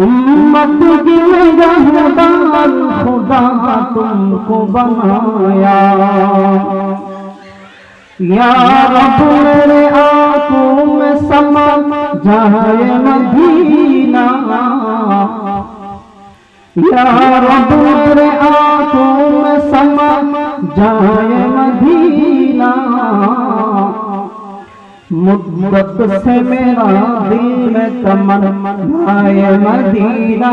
उम्मत की निगहबान खुदा तुमको बनाया। या रब, मेरे आँखों में समा जाए मदीना। या रब, मेरे आँखों में समा जाए मदीना। मुद्दत से मेरा दिल में तमन्नाए मदीना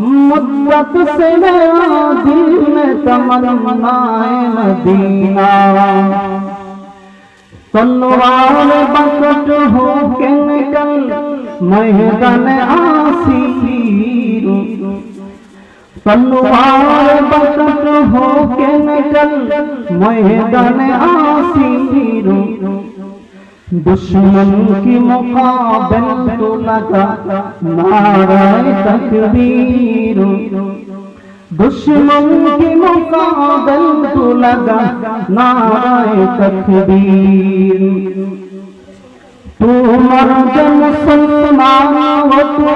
मुद्दत से मेरा दिल में तमन्नाए मदीना तलवार बकट हो के निकल मैदान। आसीर तलवार बकट हो के निकल मैदान आसीर दुश्मन की मुकाबल तो लगा नाराय तकबीर। दुश्मन की मुकाबल तो लगा नाराय तकबीर। तू मर्द मुसलमान हो तू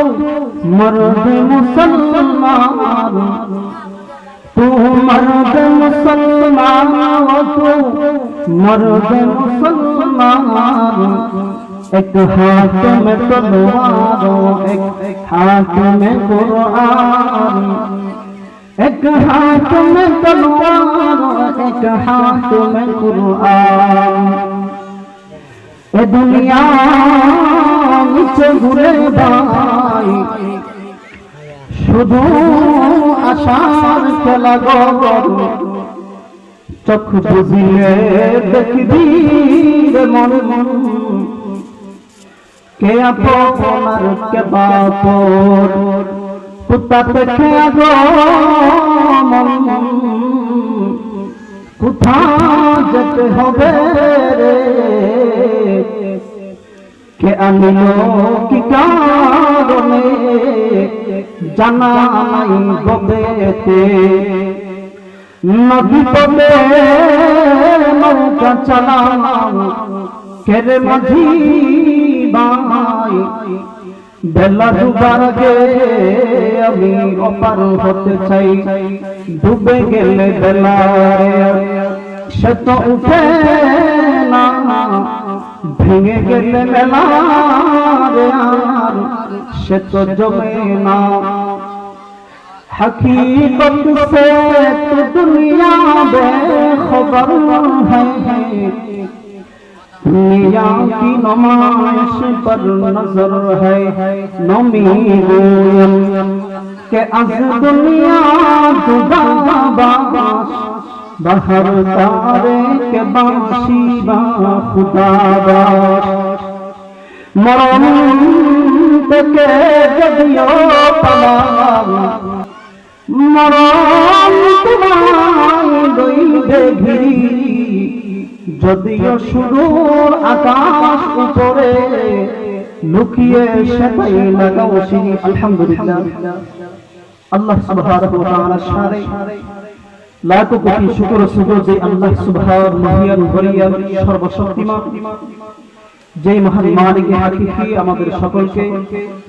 मर्द मुसलमान। तू मर्द मुसलमान हो तू मर्द मुसलमान। ایک ہاتھ میں تلوار ایک ہاتھ میں قرآن ایک ہاتھ میں تلوار ایک ہاتھ میں قرآن اے دنیا নিচে ঘুরে ভাই শুধু আশার খেলা গর চক্ষু বুঝিয়ে দেখবি মন মন কে আপনার কে বাপর কুত্তা পেখে আগো কোথা যেতে হবে রে? কে আনিল কি কারণে? জানা নাই গবেতে। নদী পথে নৌকা চালাম কেরে মাঝি? বেলা ডুবার আগে আমি অপার হতে চাই ডুবে গেলে বেলা সে তো উঠে না ভেঙে গেলে মেলা রে আর সে তো জমে না हकीकत से तो दुनिया बेखबर है मियाँ की नमाइश पर नज़र है। नमी गोयम के अज दुनिया बाबाश, बहर तारे के बासी बा खुदा बाश। मरम के जदियो पला मरम दुई घिरी যদিও সুদূর আকাশ উপরে লুকিয়ে সেটাই লাগাও সিঁড়ি আলহামদুলিল্লাহ। আল্লাহ সুবহানাহু ওয়া তাআলা সারে। লাখো কোটি শুকর সুজো যে আল্লাহ সুবহান মহিয়ান সর্বশক্তিমান। যে মহান মালিকে হাকিকি আমাদের সকলকে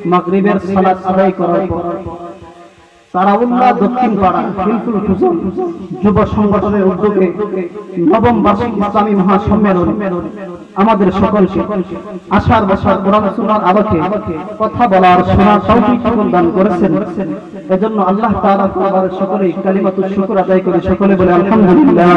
মাগরিবের সালাত আদায় করার পর। তারাউল্লাহ দক্ষিণ পাড়া হিলফুল ফুজন যুব সংগঠনের উদ্যোগে নবম বার্ষিক ইসলামী মহাসম্মেলন আমাদের সকলকে আশার বছর কোরআন সুন্নাহর আলোকে কথা বলার শোনার তৌফিক দান করেছেন। এজন্য আল্লাহ তাআলা তাআলার সকলেই কালিমাতুশ শুকর আদায় করে। সকলে বলে আলহামদুলিল্লাহ।